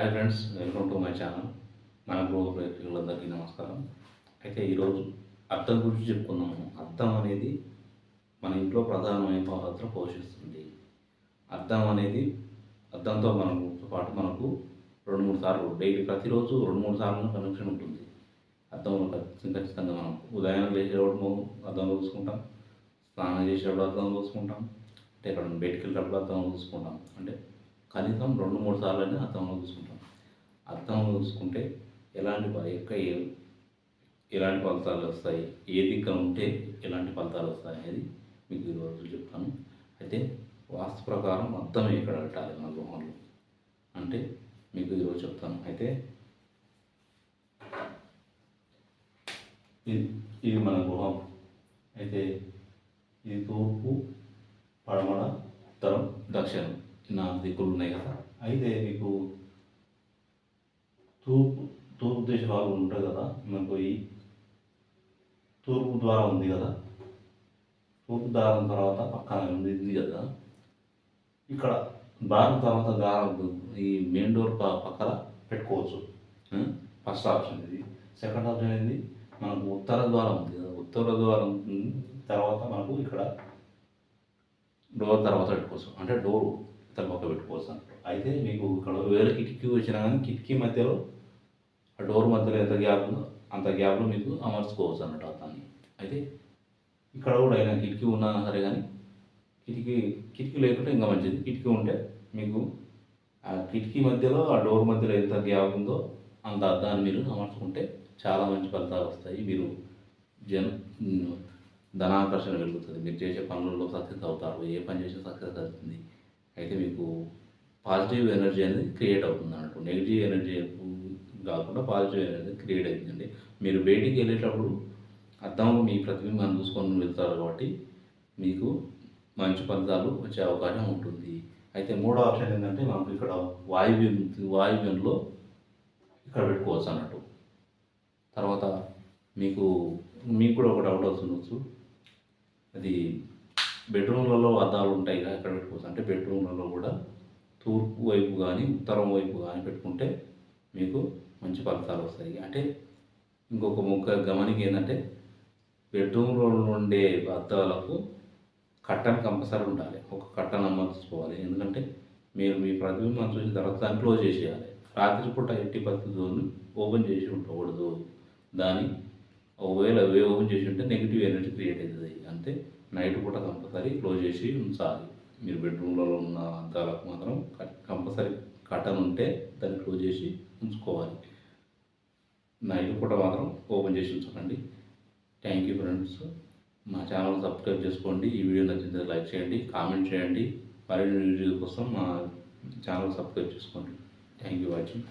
Hi friends welcome to my channel మన గృహ ప్రేక్షకులందరికీ నమస్కారం. అయితే ఈరోజు అర్థం గురించి చెప్పుకుందాము. అర్థం అనేది మన ఇంట్లో ప్రధానమైన పాత్ర పోషిస్తుంది. అర్థం అనేది అర్థంతో మనకు పాటు మనకు రెండు మూడు సార్లు డైలీ ప్రతిరోజు రెండు మూడు సార్లు కనెక్షన్ ఉంటుంది. అర్థంలో ఖచ్చితంగా మనం ఉదయం లేచేటప్పుడు అర్థంలో చూసుకుంటాం. స్నానం చేసేటప్పుడు అర్థం చూసుకుంటాం. అంటే ఇక్కడ బయటికి వెళ్ళేటప్పుడు అర్థం చూసుకుంటాం. అంటే కనీసం రెండు మూడు సార్లు అయినా అర్థంలో చూసుకుంటాం. అర్థంలో చూసుకుంటే ఎలాంటి యొక్క ఎలాంటి ఫలితాలు వస్తాయి? ఏ దిక్కున ఉంటే ఎలాంటి ఫలితాలు వస్తాయి అనేది మీకు ఈరోజు చెప్తాను. అయితే వాస్తు ప్రకారం అర్థం ఎక్కడ పెట్టాలి మన గృహంలో? అంటే మీకు ఈరోజు చెప్తాను. అయితే ఇది ఇది మన గృహం. అయితే ఇది తూర్పు పడమర ఉత్తరం దక్షిణం. నాలుగు దిక్కులు ఉన్నాయి కదా. అయితే మీకు తూర్పు తూర్పు దిశ భాగం ఉంటుంది కదా మనకు ఈ తూర్పు ద్వారం ఉంది కదా. తూర్పు ద్వారం తర్వాత పక్కన ఉంది ఇది కదా. ఇక్కడ ద్వారం తర్వాత ద్వారం ఈ మెయిన్ డోర్ పక్కన పెట్టుకోవచ్చు. ఫస్ట్ ఆప్షన్ ఇది. సెకండ్ ఆప్షన్ ఏంది? మనకు ఉత్తర ద్వారం ఉంది కదా. ఉత్తర ద్వారం తర్వాత మనకు ఇక్కడ డోర్ తర్వాత పెట్టుకోవచ్చు. అంటే డోర్ ఇతర పక్క పెట్టుకోవచ్చు అయితే మీకు ఇక్కడ వేరే కిటికీ వచ్చినా కానీ కిటికీ మధ్యలో ఆ డోర్ మధ్యలో ఎంత గ్యాప్ ఉందో అంత గ్యాప్లో మీకు అమర్చుకోవచ్చు అన్నట్టు అతన్ని అయితే ఇక్కడ కూడా అయినా కిటికీ ఉన్నా సరే కానీ కిటికీ కిటికీ లేకుంటే ఇంకా మంచిది. కిటికీ ఉంటే మీకు ఆ కిటికీ మధ్యలో ఆ డోర్ మధ్యలో ఎంత గ్యాప్ ఉందో అంత అద్దాన్ని మీరు అమర్చుకుంటే చాలా మంచి ఫలితాలు వస్తాయి. మీరు జన ధనాకర్షణ కలుగుతుంది మీరు చేసే పనులలో సక్సెస్ అవుతారు. ఏ పని చేసినా సక్సెస్ అవుతుంది. పాజిటివ్ ఎనర్జీ అనేది క్రియేట్ అవుతుంది అన్నట్టు. నెగిటివ్ ఎనర్జీ కాకుండా పాజిటివ్ ఎనర్జీ క్రియేట్ అవుతుందండి. మీరు బయటికి వెళ్ళేటప్పుడు అద్దంలో మీ ప్రతిబింబాన్ని చూసుకొని వెళ్తారు కాబట్టి మీకు మంచి ఫలితాలు వచ్చే అవకాశం ఉంటుంది. అయితే మూడో ఆప్షన్ ఏంటంటే మనకు ఇక్కడ వాయువ్యం వాయువ్యంలో ఇక్కడ పెట్టుకోవచ్చు అన్నట్టు. తర్వాత మీకు మీకు కూడా ఒక డౌట్ వస్తుండొచ్చు అది బెడ్రూమ్లలో అద్దాలు ఉంటాయి కదా ఎక్కడ పెట్టుకోవచ్చు. అంటే బెడ్రూమ్లలో కూడా తూర్పు వైపు కానీ ఉత్తరం వైపు కానీ పెట్టుకుంటే మీకు మంచి ఫలితాలు వస్తాయి. అంటే ఇంకొక ముక్క గమనిక ఏంటంటే బెడ్రూమ్లో ఉండే అద్దాలకు కట్టన్ కంపల్సరీ ఉండాలి. ఒక కట్టను అమర్చుకోవాలి ఎందుకంటే మీరు మీ ప్రతిబింబం చూసిన తర్వాత దాన్ని క్లోజ్ చేసేయాలి. రాత్రిపూట ఎట్టి పరిస్థితులను ఓపెన్ చేసి ఉండకూడదు. దాని ఒకవేళ అవే ఓపెన్ చేసి ఉంటే నెగిటివ్ ఎనర్జీ క్రియేట్ అవుతుంది. అంతే నైట్ పూట కంపల్సరీ క్లోజ్ చేసి ఉంచాలి. మీరు బెడ్రూమ్లలో ఉన్న అద్దాలకు మాత్రం కంపల్సరీ కటన్ ఉంటే దాన్ని క్లోజ్ చేసి ఉంచుకోవాలి. నైట్ పూట మాత్రం ఓపెన్ చేసి ఉంచకండి. థ్యాంక్ యూ ఫ్రెండ్స్ మా ఛానల్ సబ్స్క్రైబ్ చేసుకోండి. ఈ వీడియో నచ్చింది లైక్ చేయండి కామెంట్ చేయండి. మరిన్ని వీడియో కోసం మా ఛానల్ సబ్స్క్రైబ్ చేసుకోండి. Thank you watching